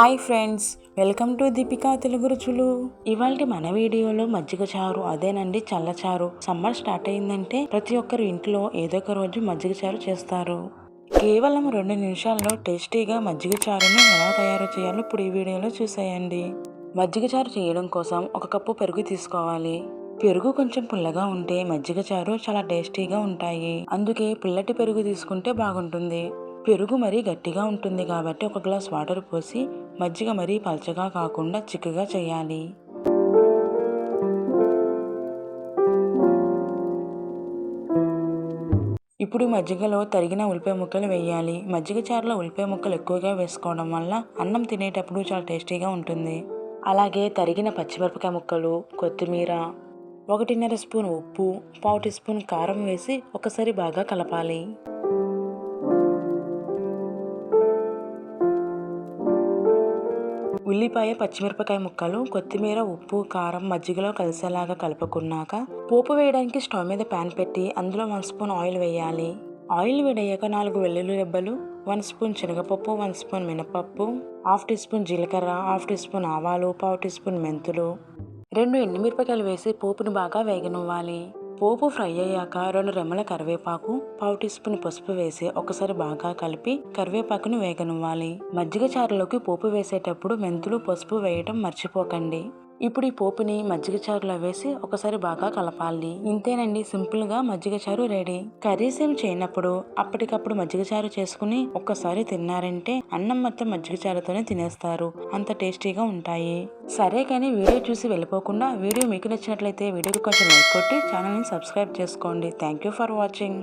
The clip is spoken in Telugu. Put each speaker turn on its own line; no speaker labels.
Hi friends welcome to Deepika Telugu రుచులు. ఇవాళ మన వీడియోలో మజ్జిగ చారు అదేనండి చల్లచారు. సమ్మర్ స్టార్ట్ అయిందంటే ప్రతి ఒక్కరు ఇంట్లో ఏదో ఒక రోజు మజ్జిగ చారు చేస్తారు. కేవలం రెండు నిమిషాల్లో టేస్టీగా మజ్జిగ చారుని ఎలా తయారు చేయాలో ఇప్పుడు ఈ వీడియోలో చూసేయండి. మజ్జిగ చారు చేయడం కోసం ఒక కప్పు పెరుగు తీసుకోవాలి. పెరుగు కొంచెం పుల్లగా ఉంటే మజ్జిగ చారు చాలా టేస్టీగా ఉంటాయి. అందుకే పుల్లటి పెరుగు తీసుకుంటే బాగుంటుంది. పెరుగు మరీ గట్టిగా ఉంటుంది కాబట్టి ఒక గ్లాస్ వాటర్ పోసి మజ్జిగ మరీ పల్చగా కాకుండా చిక్కగా చేయాలి. ఇప్పుడు మజ్జిగలో తరిగిన ఉల్లిపాయ ముక్కలు వేయాలి. మజ్జిగ చారులో ఉల్లిపాయ ముక్కలు ఎక్కువగా వేసుకోవడం వల్ల అన్నం తినేటప్పుడు చాలా టేస్టీగా ఉంటుంది. అలాగే తరిగిన పచ్చిమిరపకాయ ముక్కలు కొత్తిమీర ఒకటిన్నర స్పూన్ ఉప్పు పావు టీ స్పూన్ కారం వేసి ఒకసారి బాగా కలపాలి. ఉల్లిపాయ పచ్చిమిరపకాయ ముక్కలు కొత్తిమీర ఉప్పు కారం మజ్జిగలో కలిసేలాగా కలుపుకున్నాక పోపు వేయడానికి స్టవ్ మీద ప్యాన్ పెట్టి అందులో వన్ స్పూన్ ఆయిల్ వేయాలి. ఆయిల్ వేడయ్యాక నాలుగు వెల్లుల్లి రెబ్బలు వన్ స్పూన్ శనగపప్పు వన్ స్పూన్ మినపప్పు హాఫ్ టీ స్పూన్ జీలకర్ర హాఫ్ టీ స్పూన్ ఆవాలు పావు టీ స్పూన్ మెంతులు. రెండు ఎండుమిరపకాయలు వేసి పోపును బాగా వేగనివ్వాలి. పోపు ఫ్రై అయ్యాక రెండు రెమ్మల కరివేపాకు పావు టీ స్పూన్ పసుపు వేసి ఒకసారి బాగా కలిపి కరివేపాకును వేగనివ్వాలి. మజ్జిగ చారులోకి పోపు వేసేటప్పుడు మెంతులు పసుపు వేయటం మర్చిపోకండి. ఇప్పుడు ఈ పోపుని మజ్జిగ చారులో వేసి ఒకసారి బాగా కలపాలి. ఇంతేనండి సింపుల్గా మజ్జిగ చారు రెడీ. కర్రీస్ ఏం చేయనప్పుడు అప్పటికప్పుడు మజ్జిగ చారు చేసుకుని ఒక్కసారి తిన్నారంటే అన్నం మొత్తం మజ్జిగ చారుతోనే తినేస్తారు. అంత టేస్టీగా ఉంటాయి. సరే కానీ వీడియో చూసి వెళ్ళిపోకుండా వీడియో మీకు నచ్చినట్లయితే వీడియోకి కొంచెం లైక్ కొట్టి ఛానల్ని సబ్స్క్రైబ్ చేసుకోండి. Thank you for watching.